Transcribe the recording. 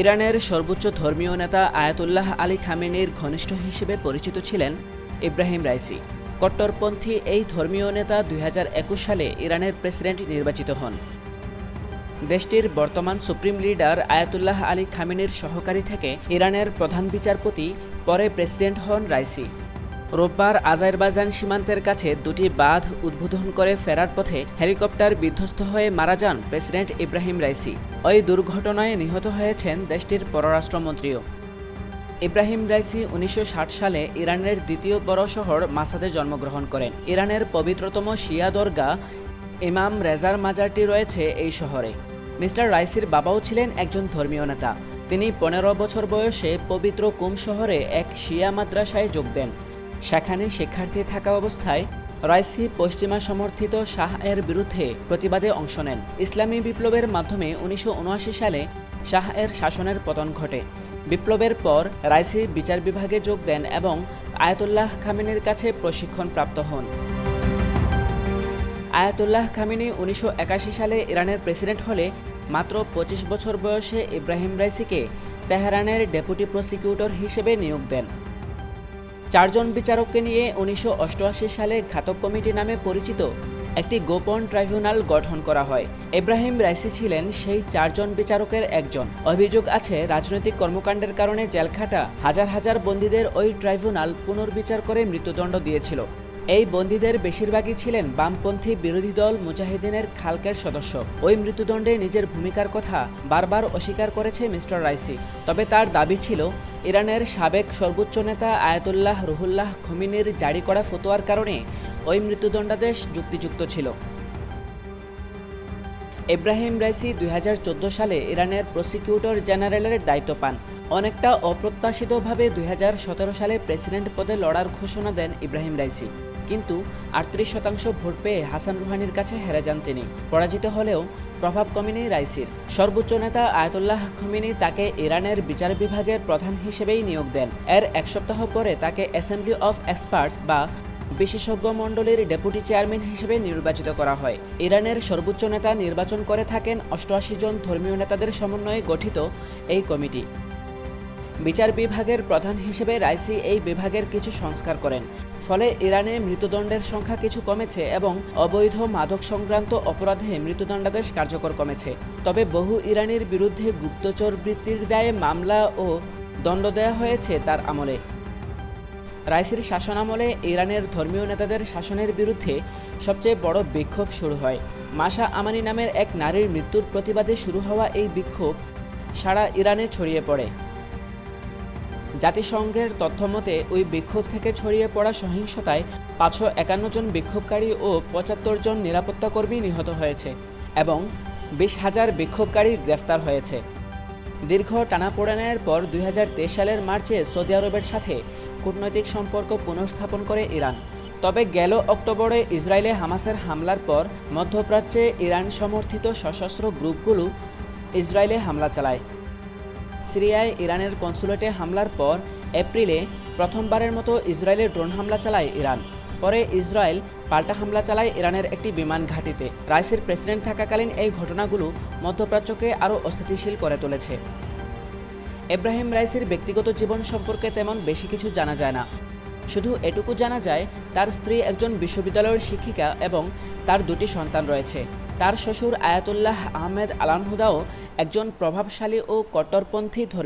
ইরানের সর্বোচ্চ ধর্মীয় নেতা আয়াতুল্লাহ আলী খামেনির ঘনিষ্ঠ হিসেবে পরিচিত ছিলেন ইব্রাহিম রাইসি। কট্টরপন্থী এই ধর্মীয় নেতা দুই হাজার একুশ সালে ইরানের প্রেসিডেন্ট নির্বাচিত হন। দেশটির বর্তমান সুপ্রিম লিডার আয়াতুল্লাহ আলী খামেনির সহকারী থেকে ইরানের প্রধান বিচারপতি, পরে প্রেসিডেন্ট হন রাইসি। রোববার আজারবাইজান সীমান্তের কাছে দুটি বাঁধ উদ্বোধন করে ফেরার পথে হেলিকপ্টার বিধ্বস্ত হয়ে মারা যান প্রেসিডেন্ট ইব্রাহিম রাইসি। ওই দুর্ঘটনায় নিহত হয়েছেন দেশটির পররাষ্ট্রমন্ত্রীও। ইব্রাহিম রাইসি উনিশশো ষাট সালে ইরানের দ্বিতীয় বড় শহর মাসাদে জন্মগ্রহণ করেন। ইরানের পবিত্রতম শিয়া দরগা ইমাম রেজার মাজারটি রয়েছে এই শহরে। মিস্টার রাইসির বাবাও ছিলেন একজন ধর্মীয় নেতা। তিনি পনেরো বছর বয়সে পবিত্র কুম শহরে এক শিয়া মাদ্রাসায় যোগ দেন। সেখানে শিক্ষার্থী থাকা অবস্থায় রাইসি পশ্চিমা সমর্থিত শাহ এর বিরুদ্ধে প্রতিবাদে অংশ নেন। ইসলামী বিপ্লবের মাধ্যমে উনিশশো উনআশি সালে শাহ এর শাসনের পতন ঘটে। বিপ্লবের পর রাইসি বিচার বিভাগে যোগ দেন এবং আয়াতুল্লাহ খামেনির কাছে প্রশিক্ষণ প্রাপ্ত হন। আয়াতুল্লাহ খামিনি উনিশশো একাশি সালে ইরানের প্রেসিডেন্ট হলে মাত্র পঁচিশ বছর বয়সে ইব্রাহিম রাইসিকে তেহরানের ডেপুটি প্রসিকিউটর হিসেবে নিয়োগ দেন। চারজন বিচারককে নিয়ে উনিশশো অষ্টআশি সালে ঘাতক কমিটি নামে পরিচিত একটি গোপন ট্রাইব্যুনাল গঠন করা হয়। ইব্রাহিম রাইসি ছিলেন সেই চারজন বিচারকের একজন। অভিযোগ আছে, রাজনৈতিক কর্মকাণ্ডের কারণে জেলখাটা হাজার হাজার বন্দীদের ওই ট্রাইব্যুনাল পুনর্বিচার করে মৃত্যুদণ্ড দিয়েছিল। এই বন্দীদের বেশিরভাগই ছিলেন বামপন্থী বিরোধী দল মুজাহিদিনের খালকের সদস্য। ওই মৃত্যুদণ্ডে নিজের ভূমিকার কথা বারবার অস্বীকার করেছে মিস্টার রাইসি। তবে তার দাবি ছিল, ইরানের সাবেক সর্বোচ্চ নেতা আয়াতুল্লাহ রুহুল্লাহ খমিনির জারি করা ফতোয়ার কারণে ওই মৃত্যুদণ্ডাদেশ যুক্তিযুক্ত ছিল। ইব্রাহিম রাইসি দুই হাজার চোদ্দ সালে ইরানের প্রসিকিউটর জেনারেলের দায়িত্ব পান। অনেকটা অপ্রত্যাশিতভাবে দুই হাজার সতেরো সালে প্রেসিডেন্ট পদে লড়ার ঘোষণা দেন ইব্রাহিম রাইসি। কিন্তু আটত্রিশ শতাংশ ভোট পেয়ে হাসান রুহানির কাছে হেরে যান তিনি। পরাজিত হলেও প্রভাব কমেনি রাইসির। সর্বোচ্চ নেতা আয়তুল্লাহ খমিনি তাকে ইরানের বিচার বিভাগের প্রধান হিসেবেই নিয়োগ দেন। এর এক সপ্তাহ পরে তাকে অ্যাসেম্বলি অফ এক্সপার্টস বা বিশেষজ্ঞ মণ্ডলীর ডেপুটি চেয়ারম্যান হিসেবে নির্বাচিত করা হয়। ইরানের সর্বোচ্চ নেতা নির্বাচন করে থাকেন অষ্টআশি জন ধর্মীয় নেতাদের সমন্বয়ে গঠিত এই কমিটি। বিচার বিভাগের প্রধান হিসেবে রাইসি এই বিভাগের কিছু সংস্কার করেন। ফলে ইরানে মৃত্যুদণ্ডের সংখ্যা কিছু কমেছে এবং অবৈধ মাদক সংক্রান্ত অপরাধে মৃত্যুদণ্ডাদেশ কার্যকর কমেছে। তবে বহু ইরানির বিরুদ্ধে গুপ্তচর বৃত্তির দায়ে মামলা ও দণ্ড দেওয়া হয়েছে তার আমলে। রাইসির শাসনামলে ইরানের ধর্মীয় নেতাদের শাসনের বিরুদ্ধে সবচেয়ে বড় বিক্ষোভ শুরু হয়। মাসা আমানি নামের এক নারীর মৃত্যুর প্রতিবাদে শুরু হওয়া এই বিক্ষোভ সারা ইরানে ছড়িয়ে পড়ে। জাতিসংঘের তথ্যমতে, ওই বিক্ষোভ থেকে ছড়িয়ে পড়া সহিংসতায় পাঁচশো একান্ন জন বিক্ষোভকারী ও পঁচাত্তর জন নিরাপত্তা কর্মী নিহত হয়েছে এবং বিশ হাজার বিক্ষোভকারী গ্রেফতার হয়েছে। দীর্ঘ টানাপোড়েনের পর দু হাজার তেইশ সালের মার্চে সৌদি আরবের সাথে কূটনৈতিক সম্পর্ক পুনঃস্থাপন করে ইরান। তবে গেল অক্টোবরে ইসরায়েলে হামাসের হামলার পর মধ্যপ্রাচ্যে ইরান সমর্থিত সশস্ত্র গ্রুপগুলো ইসরায়েলে হামলা চালায়। সিরিয়ায় ইরানের কনসুলেটে হামলার পর এপ্রিলে প্রথমবারের মতো ইসরায়েলের ড্রোন হামলা চালায় ইরান। পরে ইসরায়েল পাল্টা হামলা চালায় ইরানের একটি বিমান ঘাঁটিতে। রাইসের প্রেসিডেন্ট থাকাকালীন এই ঘটনাগুলো মধ্যপ্রাচ্যকে আরও অস্থিতিশীল করে তুলেছে। এব্রাহিম রাইসের ব্যক্তিগত জীবন সম্পর্কে তেমন বেশি কিছু জানা যায় না। শুধু এটুকু জানা যায়, তার স্ত্রী একজন বিশ্ববিদ্যালয়ের শিক্ষিকা এবং তার দুটি সন্তান রয়েছে। তার শ্বশুর আয়াতুল্লাহ আহমেদ আলানহুদাও একজন প্রভাবশালী ও কট্টরপন্থী ধর্মীয়